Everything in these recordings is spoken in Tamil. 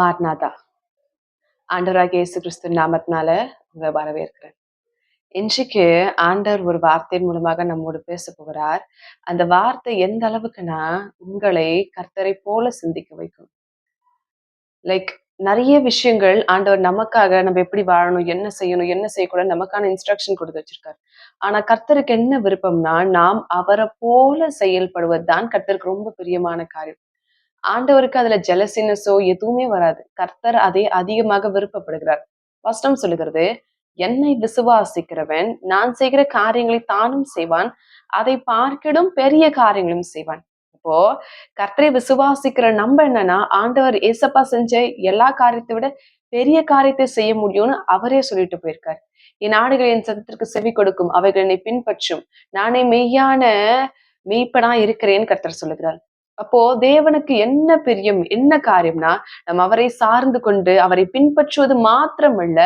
மார்னாதா ஆண்டவராக இயேசு கிறிஸ்து நாமத்தினால உங்களை வரவேற்கிறேன். இன்றைக்கு ஆண்டவர் ஒரு வார்த்தையின் மூலமாக நம்மோடு பேச போகிறார். அந்த வார்த்தை எந்த அளவுக்குன்னா உங்களை கர்த்தரை போல சிந்திக்க வைக்கும். லைக் நிறைய விஷயங்கள் ஆண்டவர் நமக்காக நம்ம எப்படி வாழணும் என்ன செய்யணும் என்ன செய்யக்கூடாது நமக்கான இன்ஸ்ட்ரக்ஷன் கொடுத்து வச்சிருக்காரு. ஆனா கர்த்தருக்கு என்ன விருப்பம்னா நாம் அவரை போல செயல்படுவது தான் கர்த்தருக்கு ரொம்ப பிரியமான காரியம். ஆண்டவருக்கு அதுல ஜலசினஸோ எதுவுமே வராது. கர்த்தர் அதை அதிகமாக விருப்பப்படுகிறார். வஸ்டம் சொல்லுகிறது என்னை விசுவாசிக்கிறவன் நான் செய்கிற காரியங்களை தானும் செய்வான் அதை பார்க்கிடும் பெரிய காரியங்களும் செய்வான். இப்போ கர்த்தரை விசுவாசிக்கிற நம்ம என்னன்னா ஆண்டவர் ஏசப்பா செஞ்ச எல்லா காரியத்தை விட பெரிய காரியத்தை செய்ய முடியும்னு அவரே சொல்லிட்டு போயிருக்காரு. என் ஆடுகளின் சத்தத்திற்கு செவி கொடுக்கும் அவைகள் என்னை பின்பற்றும் நானே மெய்யான மெய்ப்பனா இருக்கிறேன்னு கர்த்தர் சொல்லுகிறார். அப்போ தேவனுக்கு என்ன பிரியம் என்ன காரியம்னா நம்ம அவரை சார்ந்து கொண்டு அவரை பின்பற்றுவது மாத்திரமல்ல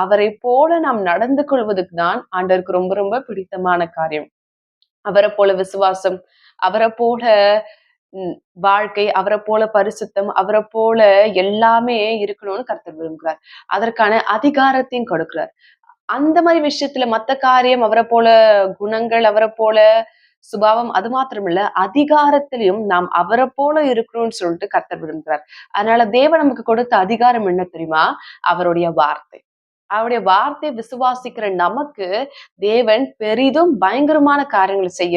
அவரை போல நாம் நடந்து கொள்வதுக்கு தான் ஆண்டவருக்கு ரொம்ப ரொம்ப பிடித்தமான காரியம். அவரை போல விசுவாசம் அவரை போல வாழ்க்கை அவரை போல பரிசுத்தம் அவரை போல எல்லாமே இருக்கணும்னு கருத்து விரும்புகிறார். அதற்கான அதிகாரத்தையும் கொடுக்கிறார். அந்த மாதிரி விஷயத்துல மத்த காரியம் அவரை போல குணங்கள் அவரை போல சுபாவம் அது மாத்திரமில்ல அதிகாரத்திலையும் நாம் அவரை போல இருக்கணும்னு சொல்லிட்டு கர்த்தர் விரும்புகிறார். அதனால தேவன் நமக்கு கொடுத்த அதிகாரம் என்ன தெரியுமா? அவருடைய வார்த்தை. அவருடைய வார்த்தை விசுவாசிக்கிற நமக்கு தேவன் பெரிதும் பயங்கரமான காரியங்களை செய்ய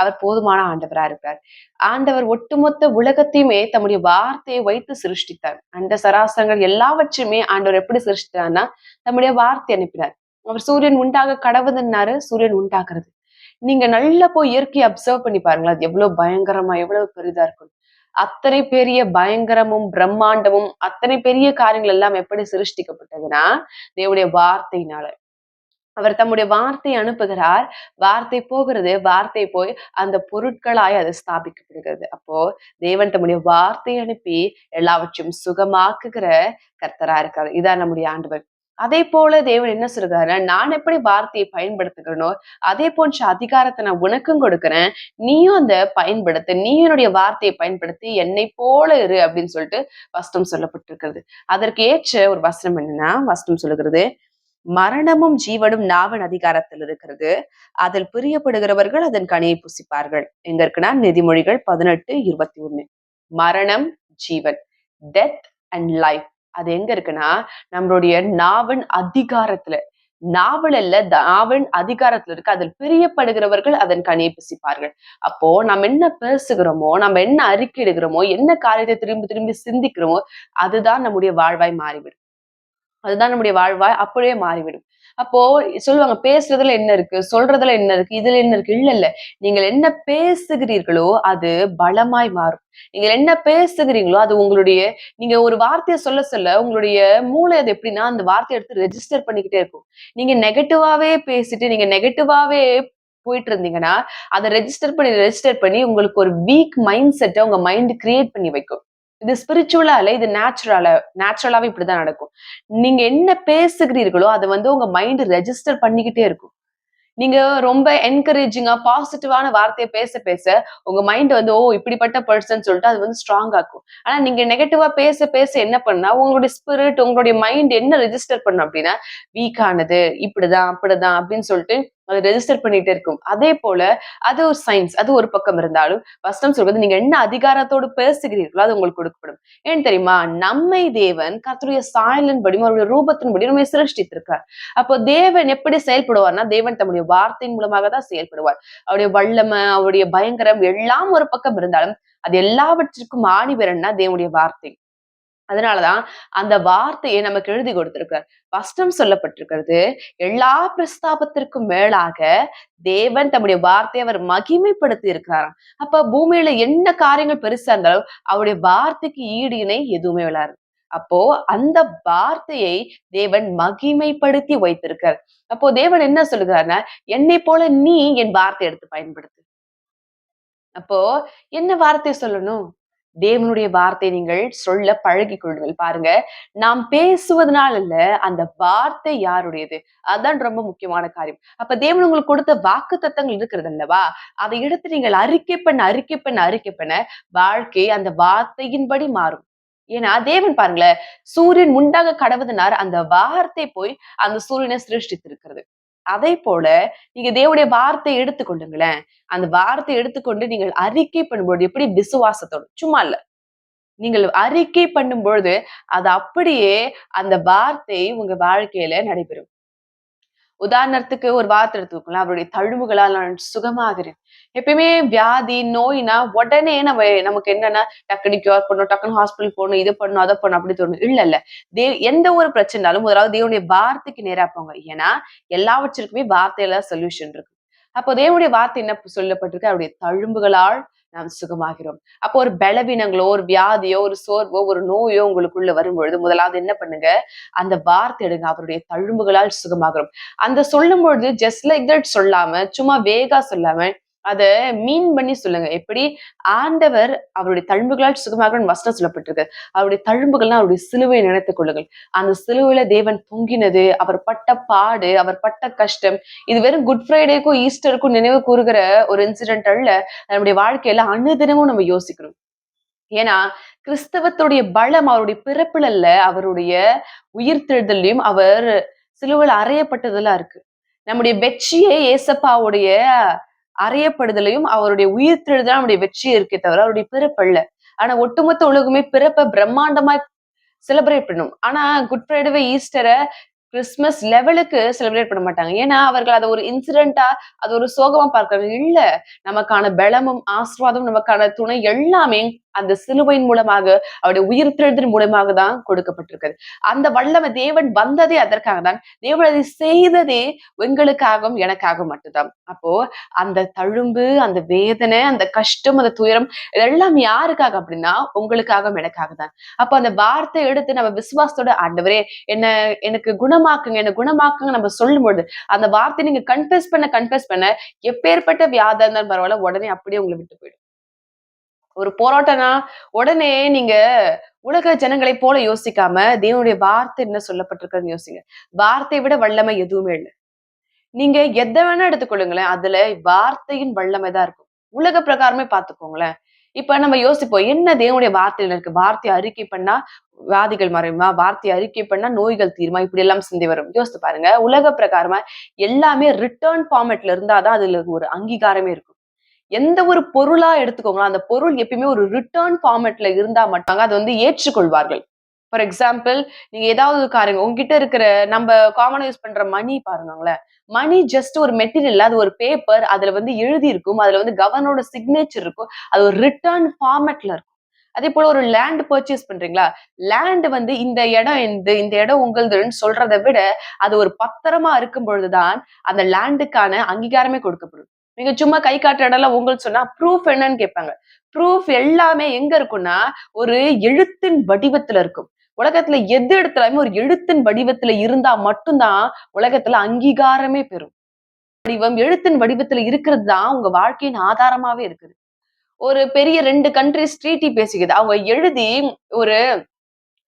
அவர் போதுமான ஆண்டவரா இருக்கிறார். ஆண்டவர் ஒட்டுமொத்த உலகத்தையுமே தம்முடைய வார்த்தையை வைத்து சிருஷ்டித்தார். அந்த சராசரங்கள் எல்லாவற்றையுமே ஆண்டவர் எப்படி சிருஷ்டித்தார்னா தம்முடைய வார்த்தை அனுப்பினார். அவர் சூரியன் உண்டாக கடவுதுன்னாரு சூரியன் உண்டாக்குறது. நீங்க நல்லா போய் இயற்கையை அப்சர்வ் பண்ணி பாருங்களா அது எவ்வளவு பயங்கரமா எவ்வளவு பெரிதா இருக்கும். அத்தனை பெரிய பயங்கரமும் பிரம்மாண்டமும் அத்தனை பெரிய காரியங்கள் எல்லாம் எப்படி சிருஷ்டிக்கப்பட்டதுன்னா தேவடைய வார்த்தையினால. அவர் தம்முடைய வார்த்தையை அனுப்புகிறார். வார்த்தை போகிறது வார்த்தை போய் அந்த பொருட்களாய் அது ஸ்தாபிக்கப்படுகிறது. அப்போ தேவன் தம்முடைய வார்த்தை அனுப்பி எல்லாவற்றையும் சுகமாக்குகிற கர்த்தரா இருக்கார். இதான் நம்முடைய ஆண்டவர். அதே போல தேவன் என்ன சொல்கிறாருன்னா நான் எப்படி வார்த்தையை பயன்படுத்துகிறனோ அதே போன்ற அதிகாரத்தை நான் உனக்கும் கொடுக்குறேன். நீயும் அதை பயன்படுத்த நீ என்னுடைய வார்த்தையை பயன்படுத்தி என்னை போல இரு அப்படின்னு சொல்லிட்டு வஸ்தம் சொல்லப்பட்டிருக்கிறது. அதற்கு ஏற்ற ஒரு வஸ்திரம் என்னன்னா வஸ்டம் சொல்லுகிறது மரணமும் ஜீவனும் நாவன் அதிகாரத்தில் இருக்கிறது. அதில் பிரியப்படுகிறவர்கள் அதன் கனியை புசிப்பார்கள். எங்க இருக்குன்னா நிதிமொழிகள் பதினெட்டு இருபத்தி ஒண்ணு. மரணம் ஜீவன் டெத் அண்ட் லைஃப் அது எங்க இருக்குன்னா நம்மளுடைய நாவன் அதிகாரத்துல. நாவல் அல்ல நாவன் அதிகாரத்துல இருக்கு. அதில் பிரியப்படுகிறவர்கள் அதன் கனியை பிசிப்பார்கள். அப்போ நம்ம என்ன பேசுகிறோமோ நம்ம என்ன அறிக்கையிடுகிறோமோ என்ன காரியத்தை திரும்பி திரும்பி சிந்திக்கிறோமோ அதுதான் நம்முடைய வாழ்வாய் மாறிவிடும். அதுதான் நம்முடைய வாழ்வாய் அப்படியே மாறிவிடும். அப்போ சொல்லுவாங்க பேசுறதுல என்ன இருக்கு? சொல்றதுல என்ன இருக்கு? இதுல என்ன இருக்கு? இல்ல இல்ல. நீங்கள் என்ன பேசுகிறீர்களோ அது பலமாய் மாறும். நீங்கள் என்ன பேசுகிறீங்களோ அது உங்களுடைய நீங்க ஒரு வார்த்தையை சொல்ல சொல்ல உங்களுடைய மூளை அது எப்படின்னா அந்த வார்த்தையை எடுத்து ரெஜிஸ்டர் பண்ணிக்கிட்டே இருக்கும். நீங்க நெகட்டிவாவே பேசிட்டு நீங்க நெகட்டிவாவே போயிட்டு இருந்தீங்கன்னா அதை ரெஜிஸ்டர் பண்ணி ரெஜிஸ்டர் பண்ணி உங்களுக்கு ஒரு வீக் மைண்ட் செட்டை உங்க மைண்ட் கிரியேட் பண்ணி வைக்கும். இது ஸ்பிரிச்சுவலா இல்ல இது நேச்சுரலா நேச்சுரலாவே இப்படிதான் நடக்கும். நீங்க என்ன பேசுகிறீர்களோ அதை வந்து உங்க மைண்ட் ரெஜிஸ்டர் பண்ணிக்கிட்டே இருக்கும். நீங்க ரொம்ப என்கரேஜிங்கா பாசிட்டிவான வார்த்தையை பேச பேச உங்க மைண்ட் வந்து ஓ இப்படிப்பட்ட பர்சன் சொல்லிட்டு அது வந்து ஸ்ட்ராங் ஆக்கும். ஆனா நீங்க நெகட்டிவா பேச பேச என்ன பண்ணா உங்களுடைய ஸ்பிரிட் உங்களுடைய மைண்ட் என்ன ரெஜிஸ்டர் பண்ணும் அப்படின்னா வீக் ஆனது இப்படிதான் அப்படிதான் அப்படின்னு சொல்லிட்டு அதை ரெஜிஸ்டர் பண்ணிட்டே இருக்கும். அதே போல அது ஒரு சயின்ஸ் அது ஒரு பக்கம் இருந்தாலும் வஸ்டம் சொல்றது நீங்க என்ன அதிகாரத்தோடு பேசுகிறீர்களோ அது உங்களுக்கு கொடுக்கப்படும். ஏன் தெரியுமா? நம்மை தேவன் கர்த்தருடைய சாயலின் படி அவருடைய ரூபத்தின் படி நம்ம சிருஷ்டித்திருக்கார் அப்போ தேவன் எப்படி செயல்படுவார்னா தேவன் தம்முடைய வார்த்தையின் மூலமாக தான் செயல்படுவார். அவருடைய வல்லமை அவருடைய பயங்கரம் எல்லாம் ஒரு பக்கம் இருந்தாலும் அது எல்லாவற்றிற்கும் ஆணிவரன்னா தேவனுடைய வார்த்தை. அதனாலதான் அந்த வார்த்தையை நமக்கு எழுதி கொடுத்திருக்கிறார் கஷ்டம் சொல்லப்பட்டிருக்கிறது. எல்லா பிரஸ்தாபத்திற்கும் மேலாக தேவன் தம்முடைய வார்த்தையை அவர் மகிமைப்படுத்தி இருக்கிறாராம் அப்ப பூமியில என்ன காரியங்கள் பெருசா இருந்தாலும் அவருடைய வார்த்தைக்கு ஈடு இணை எதுவுமே விளாரு அப்போ அந்த வார்த்தையை தேவன் மகிமைப்படுத்தி வைத்திருக்கார் அப்போ தேவன் என்ன சொல்லுகிறாருன்னா என்னை போல நீ என் வார்த்தை எடுத்து பயன்படுத்து. அப்போ என்ன வார்த்தை சொல்லணும்? தேவனுடைய வார்த்தை நீங்கள் சொல்ல பழகி கொள்ளுங்கள். பாருங்க நாம் பேசுவதனால அல்ல அந்த வார்த்தை யாருடையது? அதுதான் ரொம்ப முக்கியமான காரியம். அப்ப தேவன் உங்களுக்கு கொடுத்த வாக்கு தத்தங்கள் இருக்கிறது அல்லவா? அதை எடுத்து நீங்கள் அறிக்கை பண்ண அறிக்கை பண்ண அறிக்கை பண்ண வாழ்க்கை அந்த வார்த்தையின்படி மாறும். ஏன்னா தேவன் பாருங்களேன் சூரியன் உண்டாக கடவுதனார் அந்த வார்த்தை போய் அந்த சூரியனை சிருஷ்டித்திருக்கிறது. அதே போல நீங்க தேவனுடைய வார்த்தை எடுத்துக்கொள்ளுங்களேன் அந்த வார்த்தை எடுத்துக்கொண்டு நீங்கள் அறிக்கை பண்ணும்போது எப்படி விசுவாசத்தோடு சும்மா இல்ல. நீங்கள் அறிக்கை பண்ணும் பொழுது அது அப்படியே அந்த வார்த்தை உங்க வாழ்க்கையில நடைபெறும். உதாரணத்துக்கு ஒரு வார்த்தை எடுத்துக்கலாம் அவருடைய தழும்புகளால் நான் சுகமாகிறேன். எப்பயுமே வியாதி நோய்னா உடனே நம்ம நமக்கு என்னன்னா டக்குனு கியூர் பண்ணணும் டக்குனு ஹாஸ்பிட்டல் போகணும் இது பண்ணணும் அதை பண்ணணும் அப்படி தோணும். இல்ல இல்ல. தே எந்த ஒரு பிரச்சனைனாலும் முதலாவது தேவனுடைய வார்த்தைக்கு நேரா போங்க. ஏன்னா எல்லாவற்றிற்குமே வார்த்தையில சொல்யூஷன் இருக்கு. அப்போ தேவனுடைய வார்த்தை என்ன சொல்லப்பட்டிருக்கு? அவருடைய தழும்புகளால் நாம் சுகமாகிறோம். அப்போ ஒரு பலவீனங்களோ ஒரு வியாதியோ ஒரு சோர்வோ ஒரு நோயோ உங்களுக்குள்ள வரும்பொழுது முதலாவது என்ன பண்ணுங்க? அந்த வார்த்தை எடுங்க. அவருடைய தழும்புகளால் சுகமாகிறோம். அந்த சொல்லும் பொழுது ஜஸ்ட் லைக் தட் சொல்லாம சும்மா வேகா சொல்லாம அதை மீன் பண்ணி சொல்லுங்க. எப்படி? ஆண்டவர் அவருடைய தழும்புகளால் சுகமாக வசனம் சொல்லப்பட்டிருக்கு அவருடைய தழும்புகள்லாம் அவருடைய சிலுவை நினைத்துக் கொள்ளுங்கள். அந்த சிலுவையில தேவன் பொங்கினது அவர் பட்ட பாடு அவர் பட்ட கஷ்டம் இது வெறும் குட் ஃப்ரைடேக்கும் ஈஸ்டருக்கும் நினைவு கூறுகிற ஒரு இன்சிடென்ட் அல்ல. நம்முடைய வாழ்க்கையில அனுதினமும் நம்ம யோசிக்கணும். ஏன்னா கிறிஸ்தவத்துடைய பலம் அவருடைய பிறப்புல அல்ல அவருடைய உயிர்த்தெழுதலையும் அவர் சிலுவையில் அறையப்பட்டதெல்லாம் இருக்கு. நம்முடைய வெற்றியே ஏசப்பாவுடைய அறையப்படுதலையும் அவருடைய உயிர்த்தெழுதல் அவருடைய வெற்றி இருக்கே தவிர அவருடைய பிறப்பல்ல ஆனா ஒட்டுமொத்த உலகமே பிறப்பை பிரம்மாண்டமா செலிப்ரேட் பண்ணும். ஆனா குட் ஃப்ரைடே ஈஸ்டரை கிறிஸ்துமஸ் லெவலுக்கு செலிப்ரேட் பண்ண மாட்டாங்க. ஏன்னா அவர்கள் அதை ஒரு இன்சிடென்ட்டா அது ஒரு சோகமா பார்க்கறாங்க. இல்ல நமக்கான பலமும் ஆசிர்வாதம் நமக்கான துணை எல்லாமே அந்த சிலுவையின் மூலமாக அவருடைய உயிர்த்தெழுதின் மூலமாக தான் கொடுக்கப்பட்டிருக்கிறது. அந்த வல்லமை தேவன் வந்ததே அதற்காக தான் தேவன் அதை செய்ததே எங்களுக்காகவும் எனக்காகவும் மட்டும்தான். அப்போ அந்த தழும்பு அந்த வேதனை அந்த கஷ்டம் அந்த துயரம் இதெல்லாம் யாருக்காக அப்படின்னா உங்களுக்காகவும் எனக்காக தான் அப்போ அந்த வார்த்தை எடுத்து நம்ம விசுவாசத்தோட ஆண்டவரே என்ன எனக்கு குணமாக்குங்க என்ன குணமாக்குங்க நம்ம சொல்லும்பொழுது அந்த வார்த்தை நீங்க கன்ஃபெஸ் பண்ண கன்ஃபெஸ் பண்ண எப்பேற்பட்ட வியாதம் இருந்தாலும் பரவாயில்ல உடனே அப்படியே உங்களை விட்டு போயிடும். ஒரு போராட்டம்னா உடனே நீங்க உலக ஜனங்களை போல யோசிக்காம தேவனுடைய வார்த்தை என்ன சொல்லப்பட்டிருக்குன்னு யோசிங்க. வார்த்தையை விட வல்லமை எதுவுமே இல்லை. நீங்க எதை வேணா எடுத்துக்கொள்ளுங்களேன். அதுல வார்த்தையின் வல்லமை தான் இருக்கும். உலக பிரகாரமே பார்த்துக்கோங்களேன். இப்ப நம்ம யோசிப்போம் என்ன தேவனுடைய வார்த்தையில இருக்கு? வார்த்தை அறிக்கை பண்ணா வியாதிகள் மறையுமா? வார்த்தை அறிக்கை பண்ணா நோய்கள் தீருமா? இப்படி எல்லாம் சிந்தி வரும். யோசித்து பாருங்க. உலக பிரகாரமா எல்லாமே ரிட்டர்ன் ஃபார்மேட்ல இருந்தாதான் அதுல ஒரு அங்கீகாரமே இருக்கும். எந்த ஒரு பொருளா எடுத்துக்கோங்களா அந்த பொருள் எப்பயுமே ஒரு ரிட்டர்ன் ஃபார்மேட்ல இருந்தா மட்டும் அதை வந்து ஏற்றுக்கொள்வார்கள். ஃபார் எக்ஸாம்பிள் நீங்க ஏதாவது காருங்க உங்ககிட்ட இருக்கிற நம்ம காமனா யூஸ் பண்ற மணி பாருங்களேன். மணி ஜஸ்ட் ஒரு மெட்டீரியல் அது ஒரு பேப்பர் அதுல வந்து எழுதி இருக்கும் அதுல வந்து கவர்னரோட சிக்னேச்சர் இருக்கும் அது ஒரு ரிட்டர்ன் ஃபார்மேட்ல இருக்கும். அதே போல ஒரு லேண்ட் பர்ச்சேஸ் பண்றீங்களா? லேண்ட் வந்து இந்த இடம் இந்த இந்த இடம் உங்களுதுன்னு சொல்றதை விட அது ஒரு பத்திரமா இருக்கும் பொழுதுதான் அந்த லேண்டுக்கான அங்கீகாரமே கொடுக்கப்படும். நீங்க சும்மா கை காட்டுற இடம்லாம் உங்களுக்கு சொன்னா ப்ரூஃப் என்னன்னு கேட்பாங்க. ப்ரூஃப் எல்லாமே எங்க இருக்கும்னா ஒரு எழுத்தின் வடிவத்துல இருக்கும். உலகத்துல எது எடுத்தாலுமே ஒரு எழுத்தின் வடிவத்துல இருந்தா மட்டும்தான் உலகத்துல அங்கீகாரமே பெறும். வடிவம் எழுத்தின் வடிவத்துல இருக்கிறது தான் உங்க வாழ்க்கையின் ஆதாரமாவே இருக்குது. ஒரு பெரிய ரெண்டு கண்ட்ரிஸ் ட்ரீட்டி பேசிக்குது அவங்க எழுதி ஒரு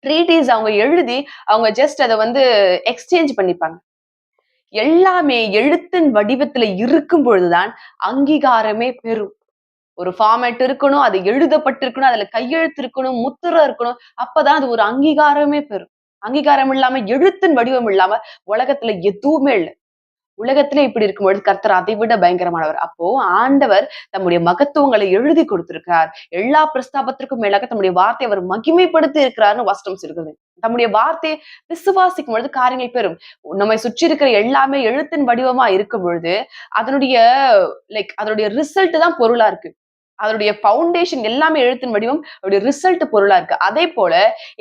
ட்ரீட்டிஸ் அவங்க எழுதி அவங்க ஜஸ்ட் அதை வந்து எக்ஸ்சேஞ்ச் பண்ணிப்பாங்க. எல்லாமே எழுத்தின் வடிவத்துல இருக்கும் பொழுதுதான் அங்கீகாரமே பெறும். ஒரு ஃபார்மேட் இருக்கணும் அது எழுதப்பட்டிருக்கணும் அதுல கையெழுத்து இருக்கணும் முத்திரை இருக்கணும் அப்பதான் அது ஒரு அங்கீகாரமே பெறும். அங்கீகாரம் இல்லாம எழுத்தின் வடிவம் இல்லாம உலகத்துல எதுவுமே இல்லை. உலகத்துல இப்படி இருக்கும்பொழுது கர்த்தர் அதை விட பயங்கரமானவர். அப்போ ஆண்டவர் தம்முடைய மகத்துவங்களை எழுதி கொடுத்திருக்கிறார். எல்லா பிரஸ்தாபத்திற்கும் மேலாக தம்முடைய வார்த்தை அவர் மகிமைப்படுத்தி இருக்கிறார்னு வஸ்டம் இருக்குது தம்முடைய வார்த்தையை விசுவாசிக்கும் பொழுது காரியங்கள் பெறும். நம்மை சுற்றி இருக்கிற எல்லாமே எழுத்தின் வடிவமா இருக்கும் பொழுது அதனுடைய லைக் அதனுடைய ரிசல்ட் தான் பொருளா இருக்கு. அதனுடைய பவுண்டேஷன் எல்லாமே எழுத்தின் வடிவம் அவருடைய ரிசல்ட் பொருளா இருக்கு. அதே போல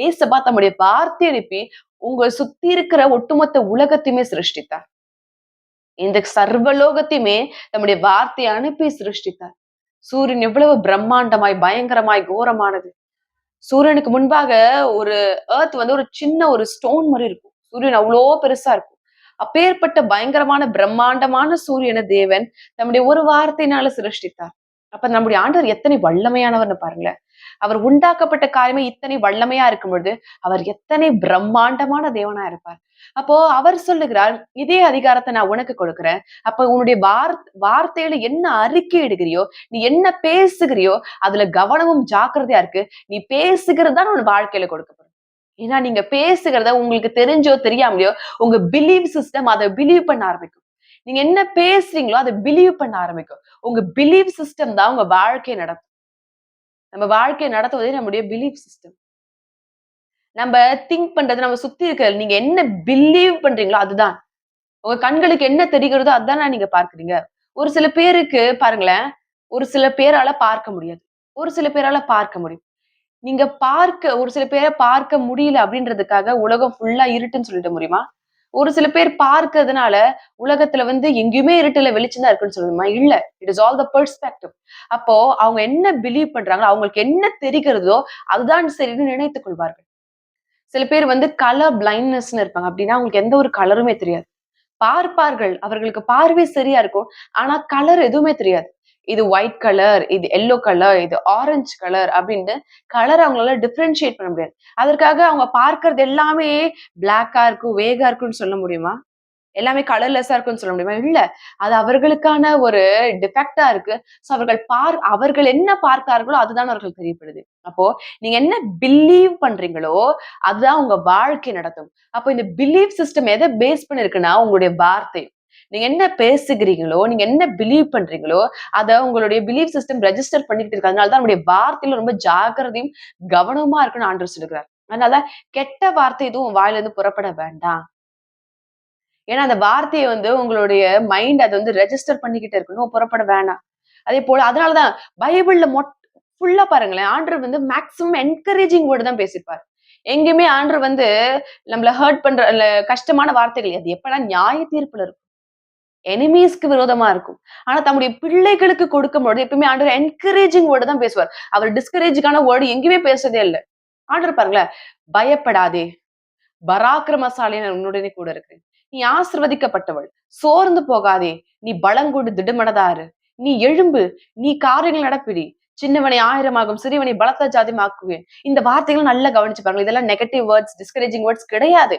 ஏசபா தம்முடைய வார்த்தை அனுப்பி உங்களை சுத்தி இருக்கிற ஒட்டுமொத்த உலகத்தையுமே சிருஷ்டித்தார். இந்த சர்வலோகத்தையுமே நம்முடைய வார்த்தையை அனுப்பி சிருஷ்டித்தார். சூரியன் எவ்வளவு பிரம்மாண்டமாய் பயங்கரமாய் கோரமானது. சூரியனுக்கு முன்பாக ஒரு ஏர்த் வந்து ஒரு சின்ன ஒரு ஸ்டோன் மாதிரி இருக்கும். சூரியன் அவ்வளோ பெருசா இருக்கும். அப்பேற்பட்ட பயங்கரமான பிரம்மாண்டமான சூரியன தேவன் தம்முடைய ஒரு வார்த்தையினால சிருஷ்டித்தார். அப்ப நம்முடைய ஆண்டவர் எத்தனை வல்லமையானவர்னு பாருங்களேன். அவர் உண்டாக்கப்பட்ட காரியமே இத்தனை வல்லமையா இருக்கும் பொழுது அவர் எத்தனை பிரம்மாண்டமான தேவனா இருப்பார். அப்போ அவர் சொல்லுகிறார் இதே அதிகாரத்தை நான் உனக்கு கொடுக்குறேன். அப்ப உன்னுடைய வார் வார்த்தையில என்ன அறிக்கை இடுகிறியோ நீ என்ன பேசுகிறியோ அதுல கவனமும் ஜாக்கிரதையா இருக்கு. நீ பேசுகிறது தான் உன் வாழ்க்கையில கொடுக்கப்படும். ஏன்னா நீங்க பேசுகிறத உங்களுக்கு தெரிஞ்சோ தெரியாமலையோ உங்க பிலீவ் சிஸ்டம் அதை பிலீவ் பண்ண ஆரம்பிக்கும். நீங்க என்ன பேசுறீங்களோ அதை பிலீவ் பண்ண ஆரம்பிக்கும். உங்க பிலீவ் சிஸ்டம் தான் உங்க வாழ்க்கையை நடக்கும் நம்ம வாழ்க்கையை நடத்துவதே நம்முடைய பிலீவ் சிஸ்டம் நம்ம திங்க் பண்றது நம்ம சுத்தி இருக்க நீங்க என்ன பிலீவ் பண்றீங்களோ அதுதான். உங்க கண்களுக்கு என்ன தெரிகிறதோ அதுதான் நீங்க பார்க்குறீங்க. ஒரு சில பேருக்கு பாருங்களேன் ஒரு சில பேரால பார்க்க முடியாது. ஒரு சில பேரால பார்க்க முடியும். நீங்க பார்க்க ஒரு சில பேரை பார்க்க முடியல அப்படின்றதுக்காக உலகம் ஃபுல்லா இருட்டுன்னு சொல்லிட முடியுமா? ஒரு சில பேர் பார்க்கறதுனால உலகத்துல வந்து எங்கேயுமே இருட்டுல வெளிச்சம் தான் இருக்குன்னு சொல்லுமா இல்ல. It is all the perspective அப்போ அவங்க என்ன பிலீவ் பண்றாங்களோ அவங்களுக்கு என்ன தெரிகிறதோ அதுதான் சரின்னு நினைத்துக் கொள்வார்கள். சில பேர் வந்து கலர் பிளைண்ட்னஸ்னு இருப்பாங்க. அப்படின்னா அவங்களுக்கு எந்த ஒரு கலருமே தெரியாது. பார்ப்பார்கள். அவர்களுக்கு பார்வை சரியா இருக்கும். ஆனா கலர் எதுவுமே தெரியாது. இது ஒயிட் கலர் இது எல்லோ கலர் இது ஆரஞ்சு கலர் அப்படின்ட்டு கலர் அவங்களால டிஃப்ரென்ஷியேட் பண்ண முடியாது. அதற்காக அவங்க பார்க்கறது எல்லாமே பிளாக்கா இருக்கும் வேகா இருக்குன்னு சொல்ல முடியுமா? எல்லாமே கலர்லெஸ்ஸா இருக்கும்னு சொல்ல முடியுமா? இல்ல. அது அவர்களுக்கான ஒரு டிஃபெக்டா இருக்கு. ஸோ அவர்கள் பார் அவர்கள் என்ன பார்த்தார்களோ அதுதான் அவர்கள் தெரியப்படுது. அப்போ நீங்க என்ன பிலீவ் பண்றீங்களோ அதுதான் உங்க வாழ்க்கை நடத்தும். அப்போ இந்த பிலீவ் சிஸ்டம் எதை பேஸ் பண்ணிருக்குன்னா உங்களுடைய வார்த்தை. நீங்க என்ன பேசுகிறீங்களோ நீங்க என்ன பிலீவ் பண்றீங்களோ அதை உங்களுடைய பிலீவ் சிஸ்டம் ரெஜிஸ்டர் பண்ணிக்கிட்டு இருக்கு. அதனால தான் நம்முடைய வார்த்தையில ரொம்ப ஜாக்கிரதையும் கவனமா இருக்குன்னு ஆண்டு சொல்லுகிறார். அதனால கெட்ட வார்த்தை எதுவும் வாயிலிருந்து புறப்பட வேண்டாம். ஏன்னா அந்த வார்த்தையை வந்து உங்களுடைய மைண்ட் அதை வந்து ரெஜிஸ்டர் பண்ணிக்கிட்டு இருக்கணும். புறப்பட வேணாம். அதே போல அதனாலதான் பைபிள்ல மொட் ஃபுல்லா பாருங்களேன். ஆண்டர் வந்து மேக்சிமம் என்கரேஜிங் வேர்டு தான் பேசியிருப்பாரு எங்கேயுமே ஆண்டர் வந்து நம்மள ஹர்ட் பண்ற கஷ்டமான வார்த்தைகள் அது எப்படா நியாய தீர்ப்புல இருக்கும்? எனிமீஸ்க்கு விரோதமா இருக்கும். ஆனா தம்முடைய பிள்ளைகளுக்கு கொடுக்கும் பொழுது எப்பவுமே ஆண்டர் என்கரேஜிங் வேர்டு தான் பேசுவார். அவர் டிஸ்கரேஜுக்கான வேர்டு எங்கேயுமே பேசுறதே இல்லை. ஆண்டர் பாருங்களேன் பயப்படாதே. பராக்கிரமசாலின்னு உன்னுடனே கூட இருக்கு. நீ ஆசிர்வதிக்கப்பட்டவள். சோர்ந்து போகாதே. நீ பலங்கொண்டு திடுமனதாரு நீ எழும்பு. நீ காரியங்கள் நடப்பிடி. சின்னவனை ஆயிரமாகும் சிறியவனை பலத்த ஜாதிமாக்குவேன் இந்த வார்த்தைகள் நல்லா கவனிச்சு பாருங்க. இதெல்லாம் நெகட்டிவ் வேர்ட்ஸ் டிஸ்கரேஜிங் வேர்ட்ஸ் கிடையாது.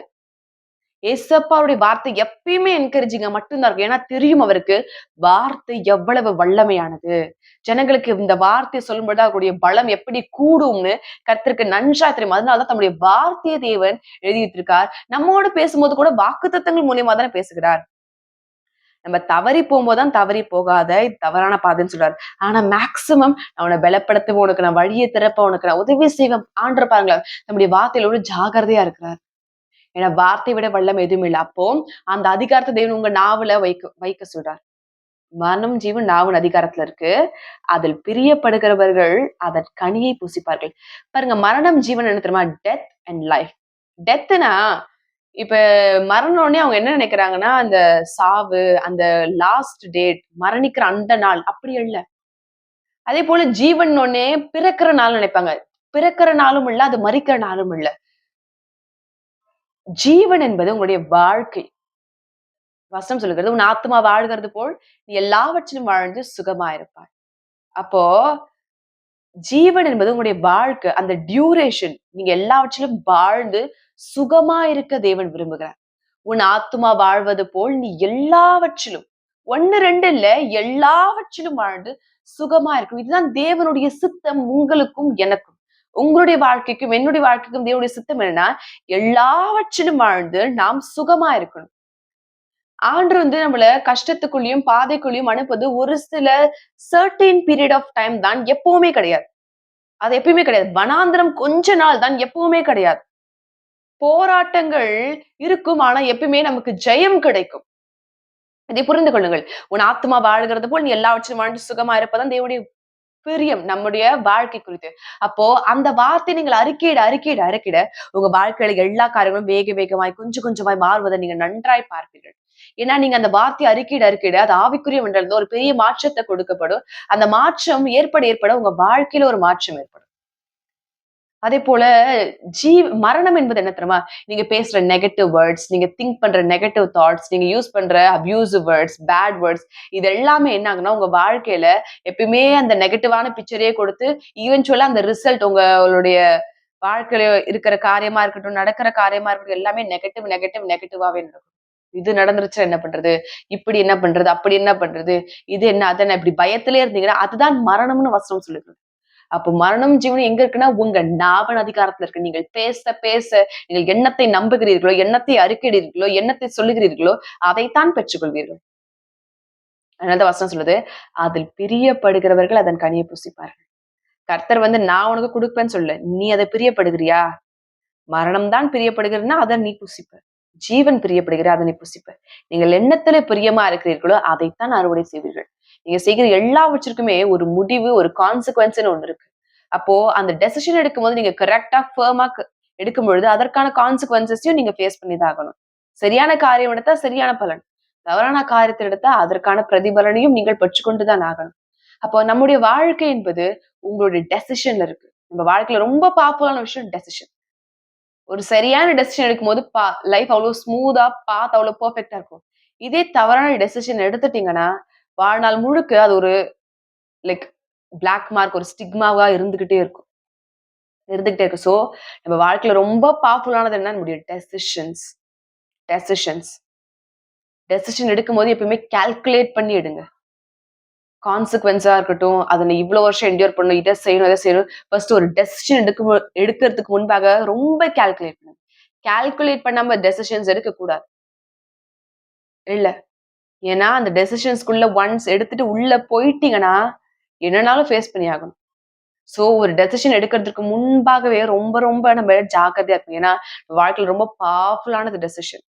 ஏசப்பாவுடைய வார்த்தை எப்பயுமே என்கரேஜிங்க மட்டும்தான் இருக்கும். ஏன்னா தெரியும் அவருக்கு வார்த்தை எவ்வளவு வல்லமையானது. ஜனங்களுக்கு இந்த வார்த்தையை சொல்லும்போது அவருடைய பலம் எப்படி கூடும்னு கருத்திற்கு நன்றா தெரியும். அதனாலதான் தம்முடைய வார்த்தைய தேவன் எழுதி நம்மோடு பேசும்போது கூட வாக்கு தத்தங்கள் மூலியமா தானே பேசுகிறார். நம்ம தவறி போகும்போதுதான் தவறி போகாத இது தவறான பாதைன்னு சொல்றாரு. ஆனா மேக்சிமம் அவனை பலப்படுத்துவோம் உனக்கு நான் வழியை திறப்ப உனக்கு நான் உதவி செய்வேன். ஆண்டு பாருங்களேன் நம்முடைய வார்த்தையில ஜாகிரதையா இருக்கிறார். ஏன்னா வார்த்தை விட வல்லம் எதுவும் இல்லை. அப்போ அந்த அதிகாரத்தை தேவன் உங்க நாவல வைக்க வைக்க சொல்றார். மரணம் ஜீவன் நாவன் அதிகாரத்துல இருக்கு. அதில் பிரியப்படுகிறவர்கள் அதன் கனியை பூசிப்பார்கள். பாருங்க மரணம் ஜீவன் என்ன தெரியுமா? டெத் அண்ட் லைஃப் டெத்துனா இப்ப மரணம்னே அவங்க என்ன நினைக்கிறாங்கன்னா அந்த சாவு அந்த லாஸ்ட் டேட் மரணிக்கிற அந்த நாள் அப்படி இல்ல அதே போல ஜீவன் ஒன்னே பிறக்கிற நாள் நினைப்பாங்க. பிறக்கிற நாளும் இல்ல அது மறிக்கிற நாளும் இல்ல. ஜீவன் என்பது உங்களுடைய வாழ்க்கை. வசனம் சொல்லுகிறது உன் ஆத்மா வாழ்கிறது போல் நீ எல்லாவற்றிலும் வாழ்ந்து சுகமா இருப்பாய் அப்போ ஜீவன் என்பது உங்களுடைய வாழ்க்கை அந்த டியூரேஷன் நீங்க எல்லாவற்றிலும் வாழ்ந்து சுகமா இருக்க தேவன் விரும்புகிறார். உன் ஆத்மா வாழ்வது போல் நீ எல்லாவற்றிலும் ஒன்னு ரெண்டு இல்ல எல்லாவற்றிலும் வாழ்ந்து சுகமா இருக்கும் இதுதான் தேவனுடைய சித்தம் உங்களுக்கும் எனக்கும். உங்களுடைய வாழ்க்கைக்கும் என்னுடைய வாழ்க்கைக்கும் தேவனுடைய சித்தம் என்னன்னா எல்லாவற்றிலும் வாழ்ந்து நாம் சுகமா இருக்கணும். ஆண்டு வந்து நம்மள கஷ்டத்துக்குள்ளயும் பாதைக்குள்ளயும் அனுப்புவது ஒரு சில சர்டின் பீரியட் ஆஃப் டைம் தான் எப்பவுமே கிடையாது. அது எப்பயுமே கிடையாது. வனாந்திரம் கொஞ்ச நாள் தான் எப்பவுமே கிடையாது. போராட்டங்கள் இருக்கும் ஆனா எப்பயுமே நமக்கு ஜெயம் கிடைக்கும். இதை புரிந்து கொள்ளுங்கள். உன் ஆத்மா வாழ்கிறது போல் நீ எல்லாவற்றையும் வாழ்ந்து சுகமா இருப்பதான் தேவனுடைய பிரியம் நம்முடைய வாழ்க்கை குறித்து. அப்போ அந்த வார்த்தை நீங்கள் அறிக்கையிட அறிக்கையிட அறிக்கையிட உங்க வாழ்க்கையில எல்லா காரியங்களும் வேக வேகமாய் கொஞ்சம் கொஞ்சமாய் மாறுவதை நீங்க நன்றாய் பார்ப்பீர்கள். ஏன்னா நீங்க அந்த வார்த்தை அறிக்கையிட அறிக்கையிட அது ஆவிக்குரிய மண்டலத்துல ஒரு பெரிய மாற்றத்தை கொடுக்கப்படும். அந்த மாற்றம் ஏற்பட ஏற்பட உங்க வாழ்க்கையில ஒரு மாற்றம் ஏற்படும். அதே போல ஜீ மரணம் என்பது என்ன தெரியுமா? நீங்க பேசுற நெகட்டிவ் வேர்ட்ஸ் நீங்க திங்க் பண்ற நெகட்டிவ் தாட்ஸ் நீங்க யூஸ் பண்ற அபியூசிவ் வேர்ட்ஸ் பேட் வேர்ட்ஸ் இது எல்லாமே என்ன ஆகுனா உங்க வாழ்க்கையில எப்பயுமே அந்த நெகட்டிவான பிக்சரே கொடுத்து ஈவென்ச்சுவலா அந்த ரிசல்ட் உங்களுடைய வாழ்க்கையில இருக்கிற காரியமா இருக்கட்டும் நடக்கிற காரியமா இருக்கட்டும் எல்லாமே நெகட்டிவ் நெகட்டிவ் நெகட்டிவாவே நடக்கும். இது நடந்துருச்சு என்ன பண்றது? இப்படி என்ன பண்றது? அப்படி என்ன பண்றது? இது என்ன? அதென்ன இப்படி பயத்திலே இருந்தீங்கன்னா அதுதான் மரணம்னு வசனம் சொல்லுது. அப்போ மரணம் ஜீவனம் எங்க இருக்குன்னா உங்க நாவன் அதிகாரத்துல இருக்கு. நீங்கள் பேச பேச நீங்கள் எண்ணத்தை நம்புகிறீர்களோ எண்ணத்தை அறிக்கிறீர்களோ எண்ணத்தை சொல்லுகிறீர்களோ அதைத்தான் பெற்றுக்கொள்வீர்கள். அதனால வசனம் சொல்லுது? அதில் பிரியப்படுகிறவர்கள் அதன் கனியை புசிப்பார்கள். கர்த்தர் வந்து நான் உனக்கு கொடுப்பேன்னு சொல்லு நீ அதை பிரியப்படுகிறியா? மரணம் தான் பிரியப்படுகிறதுனா அதை நீ புசிப்ப. ஜீவன் பிரியப்படுகிற அதை நீ புசிப்ப. நீங்கள் எண்ணத்துல பிரியமா இருக்கிறீர்களோ அதைத்தான் அறுவடை செய்வீர்கள். நீங்க செய்கிற எல்லாவற்றிற்குமே ஒரு முடிவு ஒரு கான்சிக்வன்ஸ்னு ஒண்ணு இருக்கு. அப்போ அந்த டெசிஷன் எடுக்கும்போது நீங்க கரெக்டா ஃபேர்மா எடுக்கும் பொழுது அதற்கான கான்சிக்வன்சஸையும் நீங்க ஃபேஸ் பண்ணி தான் ஆகணும் சரியான காரியம் எடுத்தா சரியான பலன். தவறான காரியத்தை எடுத்தா அதற்கான பிரதிபலனையும் நீங்கள் பெற்றுக்கொண்டுதான் ஆகணும். அப்போ நம்முடைய வாழ்க்கை என்பது உங்களுடைய டெசிஷன்ல இருக்கு. நம்ம வாழ்க்கையில ரொம்ப பாப்புலரான விஷயம் டெசிஷன் ஒரு சரியான டெசிஷன் எடுக்கும்போது பா லைஃப் அவ்வளவு ஸ்மூதா பாத் அவ்வளவு பர்ஃபெக்டா இருக்கும். இதே தவறான டெசிஷன் எடுத்துட்டீங்கன்னா வாழ்நாள் முழுக்க அது ஒரு லைக் பிளாக் மார்க் ஒரு ஸ்டிக்மாவா இருந்துகிட்டே இருக்கும். இருந்துகிட்டே இருக்கு ஸோ நம்ம வாழ்க்கையில ரொம்ப பவர்ஃபுல்லானது என்ன நம்முடைய டெசிஷன்ஸ் டெசிஷன்ஸ் டெசிஷன் எடுக்கும் போது எப்பயுமே கால்குலேட் பண்ணி எடுங்க. கான்சிக்வன்ஸா இருக்கட்டும் அதை இவ்வளவு வருஷம் என்ஜோர் பண்ணணும் இதை செய்யணும் இதை செய்யணும். ஃபர்ஸ்ட் ஒரு டெசிஷன் எடுக்கும் எடுக்கிறதுக்கு முன்பாக ரொம்ப கால்குலேட் பண்ணுங்க. கால்குலேட் பண்ணாம டெசிஷன்ஸ் எடுக்க கூடாது ஏன்னா அந்த டெசிஷன்ஸ்குள்ள ஒன்ஸ் எடுத்துட்டு உள்ள போயிட்டீங்கன்னா என்னனாலும் ஃபேஸ் பண்ணி ஆகணும். ஸோ ஒரு டெசிஷன் எடுக்கிறதுக்கு முன்பாகவே ரொம்ப ரொம்ப நம்ம ஜாக்கிரதையா இருக்கும் ஏன்னா வாழ்க்கையில் ரொம்ப பவர்ஃபுல்லானது டெசிஷன்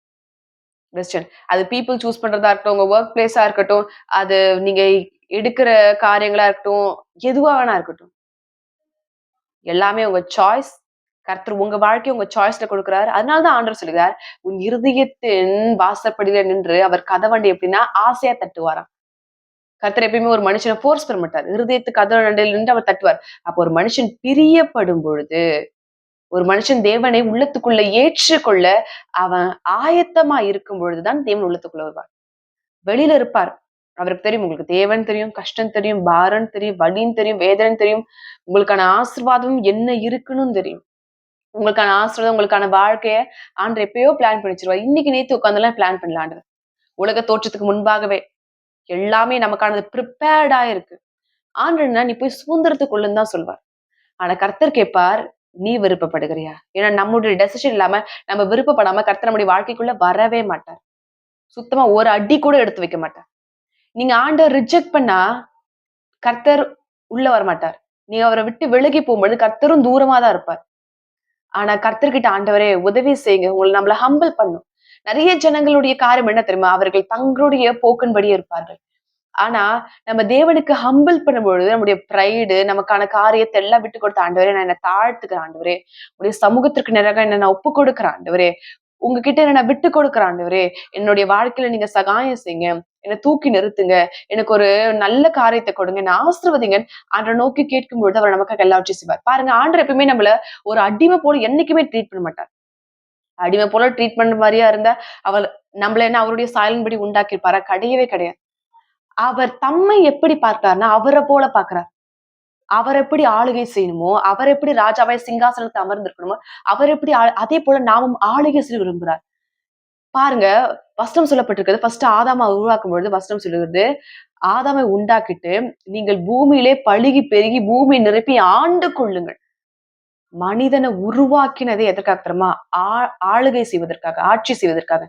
டெசிஷன் அது பீப்புள் சூஸ் பண்றதா இருக்கட்டும் உங்க ஒர்க் பிளேஸா இருக்கட்டும் அது நீங்க எடுக்கிற காரியங்களா இருக்கட்டும் எதுவா வேணா இருக்கட்டும். எல்லாமே உங்க சாய்ஸ் கர்த்தர் உங்க வாழ்க்கையை உங்க சாய்ஸ்ல கொடுக்குறாரு. அதனாலதான் ஆண்டர் சொல்லுகிறார் உன் இருதயத்தின் வாசப்படியில நின்று அவர் கதவண்டி எப்படின்னா ஆசையா தட்டுவாராம். கர்த்தர் எப்பயுமே ஒரு மனுஷனை ஃபோர்ஸ் பண்ண மாட்டார். இருதயத்து கதவண்டையில் நின்று அவர் தட்டுவார். அப்போ ஒரு மனுஷன் பிரியப்படும் பொழுது ஒரு மனுஷன் தேவனை உள்ளத்துக்குள்ள ஏற்றுக்கொள்ள அவன் ஆயத்தமா இருக்கும் பொழுதுதான் தேவன் உள்ளத்துக்குள்ள வருவார். வெளியில இருப்பார். அவருக்கு தெரியும் உங்களுக்கு தேவன் தெரியும் கஷ்டம் தெரியும் பாரம் தெரியும் வலின்னு தெரியும் வேதனை தெரியும். உங்களுக்கான ஆசிர்வாதம் என்ன இருக்குன்னு தெரியும். உங்களுக்கான ஆசிரியர் உங்களுக்கான வாழ்க்கையை ஆண்டு எப்பயோ பிளான் பண்ணிச்சிருவா இன்னைக்கு நேத்து உட்காந்துலாம் பிளான் பண்ணலாண்டு உலக தோற்றத்துக்கு முன்பாகவே எல்லாமே நமக்கானது ப்ரிப்பேர்டா இருக்கு. ஆண்டுனா நீ போய் சுதந்திரத்துக்குள்ளன்னு தான் சொல்வார். ஆனா கர்த்தர் கேட்பார் நீ விருப்பப்படுகிறியா? ஏன்னா நம்மளுடைய டெசிஷன் இல்லாம நம்ம விருப்பப்படாம கர்த்தர் நம்முடைய வாழ்க்கைக்குள்ள வரவே மாட்டார். சுத்தமா ஒரு அடி கூட எடுத்து வைக்க மாட்டார். நீங்க ஆண்டவர் ரிஜெக்ட் பண்ணா கர்த்தர் உள்ள வரமாட்டார். நீங்க அவரை விட்டு விலகி போகும்போது கர்த்தரும் தூரமா தான் இருப்பார். ஆனா கர்த்தர்கிட்ட ஆண்டவரே உதவி செய்யுங்க. உங்களை நம்மள ஹம்பிள் பண்ணும். நிறைய ஜனங்களுடைய காரியம் என்ன தெரியுமா? அவர்கள் தங்களுடைய போக்கின்படியே இருப்பார்கள். ஆனா நம்ம தேவனுக்கு ஹம்பிள் பண்ணும்பொழுது நம்முடைய ப்ரைடு நமக்கான காரியத்தை எல்லாம் விட்டு கொடுத்த ஆண்டவரே நான் என்ன தாழ்த்துக்கிறேன் ஆண்டவரே உடைய சமூகத்திற்கு நிறைய என்ன நான் ஒப்பு கொடுக்குறேன் ஆண்டவரே உங்ககிட்ட என்ன விட்டு கொடுக்குறேன் ஆண்டவரே என்னுடைய வாழ்க்கையில நீங்க சகாயம் செய்யுங்க. என்னை தூக்கி நிறுத்துங்க. எனக்கு ஒரு நல்ல காரியத்தை கொடுங்க. என்ன ஆசிர்வதிங்க. ஆண்டரை நோக்கி கேட்கும் பொழுது அவர் நமக்கு எல்லாவற்றையும் செய்வார். பாருங்க ஆண்டர் எப்பவுமே நம்மள ஒரு அடிமை போல என்னைக்குமே ட்ரீட் பண்ண மாட்டார். அடிமை போல ட்ரீட் பண்ற மாதிரியா இருந்தா அவர் நம்மள என்ன அவருடைய சாயலின்படி உண்டாக்கியிருப்பாரா? கிடையவே கிடையாது. அவர் தம்மை எப்படி பார்க்கிறார்னா அவரை போல பாக்குறார் அவர் எப்படி ஆளுகை செய்யணுமோ அவர் எப்படி ராஜாவை சிங்காசனத்தை அமர்ந்திருக்கணுமோ அவர் எப்படி அதே போல நாமும் ஆளுகை செய்ய விரும்புகிறார். பாருங்க வஸ்திரம் சொல்லப்பட்டிருக்கிறது. ஃபர்ஸ்ட் ஆதாமா உருவாக்கும் பொழுது வஸ்திரம் சொல்லுகிறது ஆதாமை உண்டாக்கிட்டு நீங்கள் பூமியிலே பழுகி பெருகி பூமி நிரப்பி ஆண்டு கொள்ளுங்கள். மனிதனை உருவாக்கினதே எதற்காக தெரியுமா ஆளுகை செய்வதற்காக ஆட்சி செய்வதற்காக.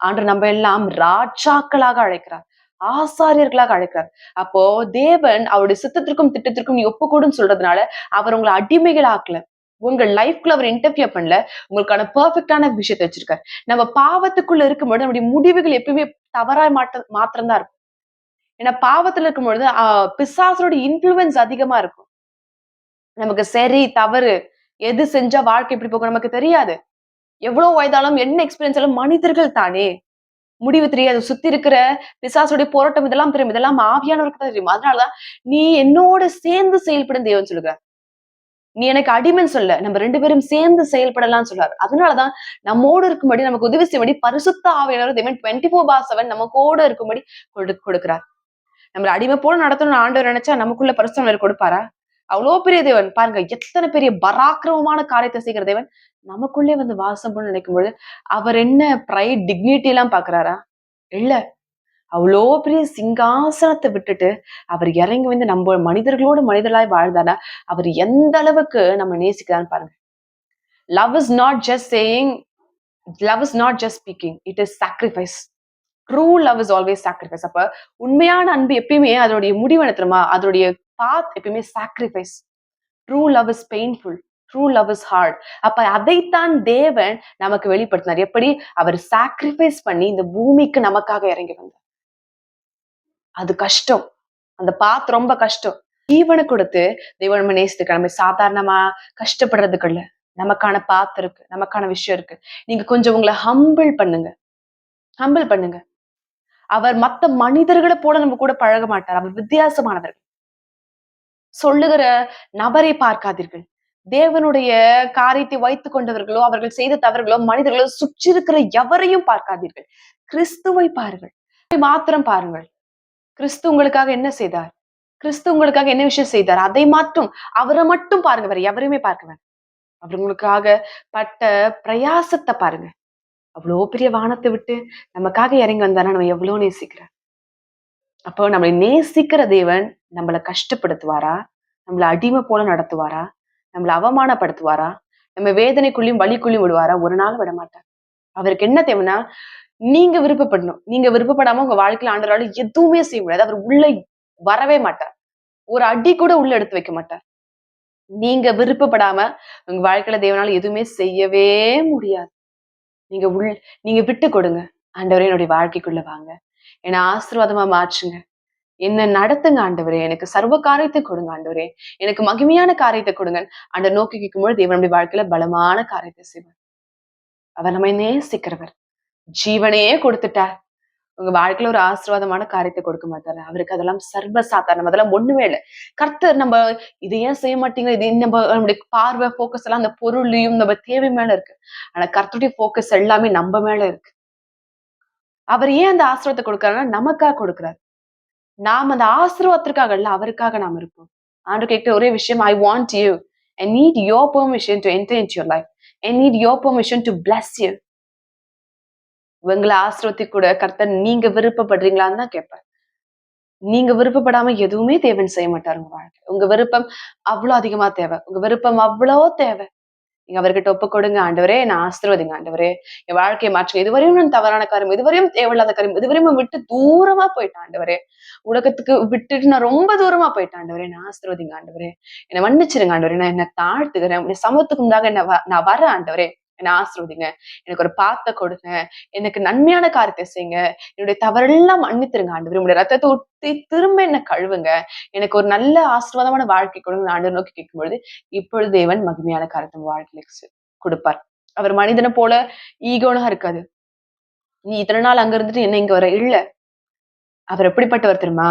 ஆண்டு நம்ம எல்லாம் ராஜாக்களாக அழைக்கிறார் ஆசாரியர்களாக அழைக்கிறார். அப்போ தேவன் அவருடைய சித்தத்திற்கும் திட்டத்திற்கும் நீ ஒப்புக்கூடும் சொல்றதுனால அவர் உங்களை அடிமைகள் ஆக்கல உங்க லைஃப்குள்ள அவர் இன்டர்ஃபியர் பண்ணல உங்களுக்கான பர்ஃபெக்டான விஷயத்த வச்சிருக்காரு. நம்ம பாவத்துக்குள்ள இருக்கும்போது நம்முடைய முடிவுகள் எப்பயுமே தவறாய் மாற்ற மாத்திரம் தான் இருக்கும். ஏன்னா பாவத்துல இருக்கும் பொழுது பிசாசோட இன்ஃபுளுன்ஸ் அதிகமா இருக்கும். நமக்கு சரி தவறு எது செஞ்சா வாழ்க்கை எப்படி போகும் நமக்கு தெரியாது. எவ்வளவு வயதாலும் என்ன எக்ஸ்பீரியன்ஸ் மனிதர்கள் தானே. முடிவு தெரியாது. சுத்தி இருக்கிற பிசாசுடைய போராட்டம் இதெல்லாம் தெரியும். இதெல்லாம் ஆவியானவருக்கு தான் தெரியும். அதனாலதான் நீ என்னோட சேர்ந்து செயல்படும் தேவன் சொல்லுகிறார் நீ எனக்கு அடிமைன்னு சொல்ல நம்ம ரெண்டு பேரும் சேர்ந்து செயல்படலாம்னு சொல்றாரு. அதனாலதான் நம்மோடு இருக்கும்படி நமக்கு உதவி செய்யும்படி பரிசுத்த ஆவியானவர் தேவன் டுவெண்ட்டி ஃபோர் பார் செவன் நம்ம கூட இருக்கும்படி கொடு கொடுக்கிறார். நம்மள அடிமை போல நடத்தணும்னு ஆண்டவர் நினைச்சா நமக்குள்ள பரிசுத்தவர் கொடுப்பாரா? அவ்வளோ பெரிய தேவன். பாருங்க எத்தனை பெரிய பராக்கிரமமான காரியத்தை செய்கிற தேவன் நமக்குள்ளே வந்து வாசம் பண்ணு நினைக்கும் பொழுது அவர் என்ன ப்ரைட் டிக்னிட்டி எல்லாம் பாக்குறாரா இல்ல. அவ்வளோ பெரிய சிங்காசனத்தை விட்டுட்டு அவர் இறங்கி வந்து நம்ம மனிதர்களோடு மனிதர்களாய் வாழ்ந்தானா அவர் எந்த அளவுக்கு நம்ம நேசிக்கிறான்னு பாருங்க. Love is not just saying love is not just speaking it is sacrifice true love is always sacrifice அப்ப உண்மையான அன்பு எப்பயுமே அதனுடைய முடிவு என்ன தெரியுமா? பாத் எப்பயுமே sacrifice true love is painful true love is hard அப்ப அதைத்தான் தேவன் நமக்கு வெளிப்படுத்தினார். எப்படி? அவர் சாக்ரிஃபைஸ் பண்ணி இந்த பூமிக்கு நமக்காக இறங்கி வந்தார். அது கஷ்டம். அந்த பாத் ரொம்ப கஷ்டம். ஜீவனை கொடுத்து தெய்வம் நம்ம நேசித்துக்க நம்ம சாதாரணமா கஷ்டப்படுறதுக்கு இல்ல நமக்கான பாத்து இருக்கு நமக்கான விஷயம் இருக்கு. நீங்க கொஞ்சம் உங்களை ஹம்பிள் பண்ணுங்க. ஹம்பிள் பண்ணுங்க. அவர் மத்த மனிதர்களை போல நம்ம கூட பழக மாட்டார். அவர் வித்தியாசமானவர்கள் சொல்லுகிற நபரை பார்க்காதீர்கள். தேவனுடைய காரியத்தை வைத்துக் கொண்டவர்களோ அவர்கள் செய்த தவறுகளோ மனிதர்களோ சுற்றிருக்கிற எவரையும் பார்க்காதீர்கள். கிறிஸ்துவை பாருங்கள். மாத்திரம் பாருங்கள். கிறிஸ்து உங்களுக்காக என்ன செய்தார்? கிறிஸ்து உங்களுக்காக என்ன விஷயம் செய்தார்? அதை மட்டும் அவரை மட்டும் பாருங்க வேற எவரையுமே பார்க்க வேண்டாம் அவர் உங்களுக்காக பட்ட பிரயாசத்தை பாருங்க. அவ்வளோ பெரிய வானத்தை விட்டு நமக்காக இறங்கி வந்தாரா? நம்ம எவ்வளவு நேசிக்கிறார். அப்போ நம்மளை நேசிக்கிற தேவன் நம்மளை கஷ்டப்படுத்துவாரா? நம்மளை அடிமை போல நடத்துவாரா? நம்மளை அவமானப்படுத்துவாரா? நம்ம வேதனைக்குள்ளயும் வலிக்குள்ளயும் விடுவாரா? ஒரு நாள் விட மாட்டார் அவருக்கு என்ன தேவைன்னா நீங்க விருப்பப்படணும். நீங்க விருப்பப்படாம உங்க வாழ்க்கையில ஆண்டவரால எதுவுமே செய்ய முடியாது. அவர் உள்ள வரவே மாட்டார். ஒரு அடி கூட உள்ள எடுத்து வைக்க மாட்டார். நீங்க விருப்பப்படாம உங்க வாழ்க்கையில தேவனால எதுவுமே செய்யவே முடியாது. நீங்க உள் நீங்க விட்டு கொடுங்க. ஆண்டவரே என்னுடைய வாழ்க்கைக்குள்ள வாங்க. என்னை ஆசீர்வாதமா மாற்றுங்க. என்ன நடத்துங்க ஆண்டவரே. எனக்கு சர்வ காரியத்தை கொடுங்க ஆண்டவரே. எனக்கு மகிமையான காரியத்தை கொடுங்க. அந்த நோக்கி கேட்கும்போது தேவனுடைய வாழ்க்கையில பலமான காரியத்தை செய்வார். அவர் நம்மை நேசிக்கிறவர். ஜீவனையே கொடுத்துட்டார் உங்க வாழ்க்கையில ஒரு ஆசீர்வாதமான காரியத்தை கொடுக்க மாட்டாரு. அவருக்கு அதெல்லாம் சர்வ சாதாரணம் அதெல்லாம் ஒண்ணுமே இல்லை. கர்த்தர் நம்ம இதை ஏன் செய்ய மாட்டீங்க இது நம்ம நம்முடைய பார்வை போக்கஸ் எல்லாம் அந்த பொருளையும் நம்ம தேவை மேல இருக்கு. ஆனா கர்த்தருடைய போக்கஸ் எல்லாமே நம்ம மேல இருக்கு. அவர் ஏன் அந்த ஆசீர்வாதத்தை கொடுக்குறாருன்னா நமக்காக கொடுக்குறாரு. நாம் அந்த ஆசீர்வாதத்திற்காக இல்லை அவருக்காக நாம் இருப்போம். ஆண்டு கேட்ட ஒரே விஷயம் I want you I need your permission to enter in your life I need your permission to bless you உங்களை ஆசிரத்தி கூட கர்த்தர் நீங்க விருப்பப்படுறீங்களான்னு தான் கேட்பேன். நீங்க விருப்பப்படாம எதுவுமே தேவைன்னு செய்ய மாட்டாரு உங்க வாழ்க்கை உங்க விருப்பம் அவ்வளவு அதிகமா தேவை. உங்க விருப்பம் அவ்வளோ தேவை. நீங்க அவர்கிட்ட ஒப்பு கொடுங்க ஆண்டவரே நான் ஆசிர்வதிங்க ஆண்டவரே. என் வாழ்க்கையை மாற்றுங்க. இதுவரையும் நான் தவறான காரியம் இதுவரையும் தேவையில்லாத காரியம் இதுவரையும் விட்டு தூரமா போயிட்டேன் ஆண்டவரே. உலகத்துக்கு விட்டுட்டு நான் ரொம்ப தூரமா போயிட்டேன் ஆண்டவரே. நான் ஆசிர்வதிங்க ஆண்டவரே. என்னை மன்னிச்சிருங்க ஆண்டவரே. நான் என்ன தாழ்த்துக்கிறேன் சமத்துக்கு முந்தாக என்ன நான் வரேன் ஆண்டவரே. என்னை ஆசிர்வதிங்க எனக்கு ஒரு பாத்த கொடுங்க. எனக்கு நன்மையான காரியத்தை செய்யுங்க என்னுடைய தவறெல்லாம் மன்னித்துருங்க ஆண்டு உங்களுடைய ரத்தத்தை ஊற்றி திரும்ப என்னை கழுவுங்க. எனக்கு ஒரு நல்ல ஆசீர்வாதமான வாழ்க்கை கொடுங்க ஆண்டு நோக்கி கேட்கும்பொழுது இப்பொழுது தேவன் மகிமையான காரியத்தை வாழ்க்கையில கொடுப்பார். அவர் மனிதனை போல ஈகோனா இருக்காது. நீ இத்தனை நாள் அங்க இருந்துட்டு என்ன இங்க வர இல்ல. அவர் எப்படிப்பட்டவர் தெரியுமா?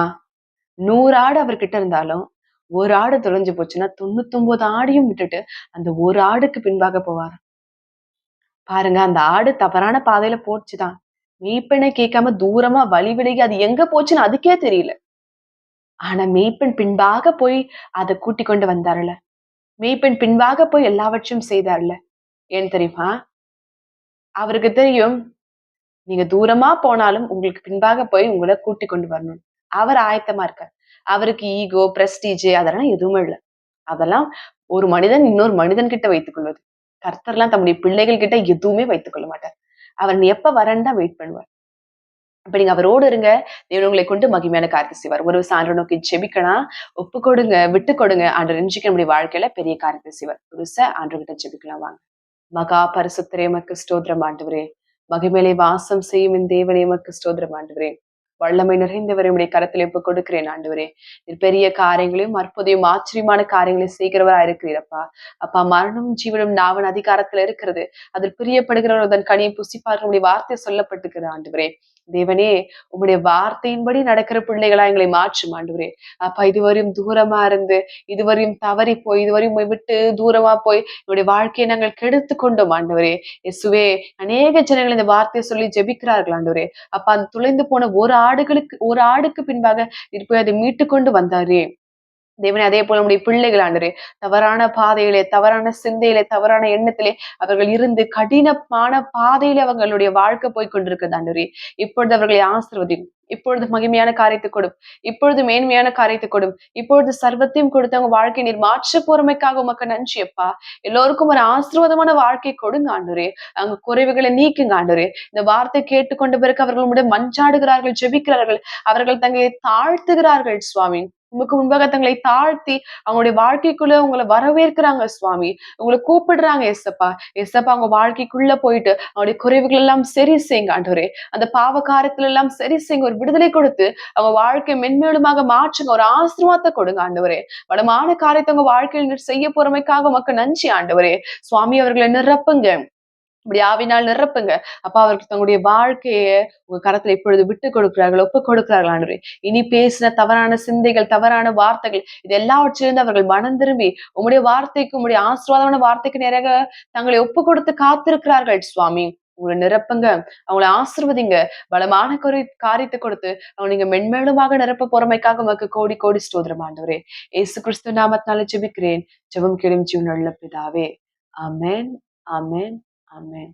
நூறு ஆடு அவர்கிட்ட இருந்தாலும் ஒரு ஆடு தொலைஞ்சு போச்சுன்னா தொண்ணூத்தி ஒன்பது ஆடையும் விட்டுட்டு அந்த ஒரு ஆடுக்கு பின்பாக போவார் பாருங்க அந்த ஆடு தவறான பாதையில போச்சுதான். மெய்ப்பெண்ணை கேட்காம தூரமா வழி விலகி அது எங்க போச்சுன்னு அதுக்கே தெரியல. ஆனா மெய்ப்பெண் பின்பாக போய் அதை கூட்டி கொண்டு வந்தாருல. மெய்ப்பெண் பின்பாக போய் எல்லாவற்றையும் செய்தார்ல. ஏன் தெரியுமா? அவருக்கு தெரியும் நீங்க தூரமா போனாலும் உங்களுக்கு பின்பாக போய் உங்களை கூட்டி கொண்டு வரணும். அவர் ஆயத்தமா இருக்கார். அவருக்கு ஈகோ பிரஸ்டீஜ் அதெல்லாம் எதுவுமே இல்லை. அதெல்லாம் ஒரு மனிதன் இன்னொரு மனிதன் கிட்ட வைத்துக் கொள்வது. கர்த்தர்லாம் தம்முடைய பிள்ளைகள் கிட்ட எதுவுமே வைத்துக் கொள்ள மாட்டார். அவர் எப்ப வரன்னு தான் வெயிட் பண்ணுவார். அப்ப நீங்க அவரோடு இருங்க. தேவன் உங்களை கொண்டு மகிமையான காரியத்தை செய்வார். ஒரு சான்று நோக்கி ஜெபிக்கலாம் ஒப்பு கொடுங்க விட்டு கொடுங்க. ஆண்டு நினைச்சுக்க நம்முடைய வாழ்க்கையில பெரிய காரியத்தை செய்வார். புதுசா ஆண்டு கிட்ட ஜெபிக்கலாம் வாங்க. மகா பரிசுத்திரே மக்கு ஸ்தோத்திரம் ஆண்டுவரே. மகிமேலே வாசம் செய்யும் இந்த தேவனே மக்கு ஸ்தோத்திரம் ஆண்டுவரே. வல்லமை நிறைந்தவரை உடைய கரத்தில் இப்ப கொடுக்கிறேன் ஆண்டவரே. பெரிய காரியங்களையும் அற்புதையும் ஆச்சரியமான காரியங்களையும் செய்கிறவரா இருக்கிறீரப்பா. அப்பா மரணம் ஜீவனும் நாவன் அதிகாரத்துல இருக்கிறது. அதில் பிரியப்படுகிறவர் அதன் கனியை புசிப்பார்களுடைய வார்த்தை சொல்லப்பட்டுக்கிறது ஆண்டவரே. தேவனே உங்களுடைய வார்த்தையின்படி நடக்கிற பிள்ளைகளா எங்களை மாற்றும் மாண்டுவரே அப்பா இதுவரையும் தூரமா இருந்து இதுவரையும் தவறி போய் இதுவரையும் விட்டு தூரமா போய் என்னுடைய வாழ்க்கையை நாங்கள் கெடுத்து கொண்டோம் ஆண்டவரே. எசுவே அநேக ஜனங்கள் இந்த வார்த்தையை சொல்லி ஜெபிக்கிறார்கள் ஆண்டவரே. அப்ப அந்த துளைந்து போன ஒரு ஆடுகளுக்கு ஒரு ஆடுக்கு பின்பாக நீர் போய் அதை மீட்டு கொண்டு வந்தாரே. தேவனே அதே போல நம்முடைய பிள்ளைகள் ஆண்டரே தவறான பாதையிலே தவறான சிந்தையிலே தவறான எண்ணத்திலே அவர்கள் இருந்து கடினமான பாதையிலே அவங்களுடைய வாழ்க்கை போய் கொண்டிருக்கிறது ஆண்டரே இப்பொழுது அவர்களை ஆசிர்வதி இப்பொழுது மகிமையான காரியத்தை கொடும் இப்பொழுது மேன்மையான காரியத்தை கொடும் இப்பொழுது சர்வத்தையும் கொடுத்து அவங்க வாழ்க்கை நீர் மாற்ற பொறுமைக்காக உமக்கு நன்றி அப்பா. எல்லோருக்கும் ஒரு ஆசீர்வாதமான வாழ்க்கை கொடுங்க ஆண்டுரே அங்க குறைவுகளை நீக்குங்க ஆண்டுரே இந்த வார்த்தை கேட்டுக்கொண்ட பிறகு அவர்கள் உடைய மஞ்சாடுகிறார்கள் ஜெபிக்கிறார்கள். அவர்கள் தங்களை தாழ்த்துகிறார்கள் சுவாமி. உமக்கு முன்பாக தங்களை தாழ்த்தி அவங்களுடைய வாழ்க்கைக்குள்ள உங்களை வரவேற்கிறாங்க சுவாமி. உங்களை கூப்பிடுறாங்க எஸ்அப்பா எஸ்அப்பா அவங்க வாழ்க்கைக்குள்ள போயிட்டு அவங்களுடைய குறைவுகள் எல்லாம் சரி செய்யுங்க ஆண்டவரே. அந்த பாவ காரியத்துல எல்லாம் சரி செய்யுங்க. ஒரு விடுதலை கொடுத்து அவங்க வாழ்க்கை மென்மேலுமாக மாற்றுங்க. ஒரு ஆசிரமத்தை கொடுங்க ஆண்டவரே. வளமான காரியத்தை உங்க வாழ்க்கையில் செய்ய போறமைக்காக மக்கள் நன்றி ஆண்டவரே. சுவாமி அவர்களை நிரப்புங்க. இப்படி ஆவினால் நிரப்புங்க. அப்பா அவருக்கு தங்களுடைய வாழ்க்கையை உங்க கரத்துல இப்பொழுது விட்டு கொடுக்கிறார்கள் ஒப்பு கொடுக்கிறார்கள் இனி பேசின தவறான சிந்தைகள் தவறான வார்த்தைகள் இது எல்லாவற்றிலிருந்து அவர்கள் மனம் திரும்பி உங்களுடைய வார்த்தைக்கு உங்களுடைய ஆசீர்வாதமான வார்த்தைக்கு நேராக தங்களை ஒப்பு கொடுத்து காத்திருக்கிறார்கள். சுவாமி உங்களை நிரப்புங்க. அவங்களை ஆசிர்வதிங்க. பலமான குறை காரியத்தை கொடுத்து அவங்க நீங்க மென்மேலுமாக நிரப்ப பொறுமைக்காக உமக்கு கோடி கோடி ஸ்தோத்திரம் ஆண்டவரே. ஏசு கிறிஸ்து நாமத்தினால ஜெபிக்கிறேன். ஜெபம் கேளும் ஜீவனுள்ள பிதாவே. ஆமென். 아멘.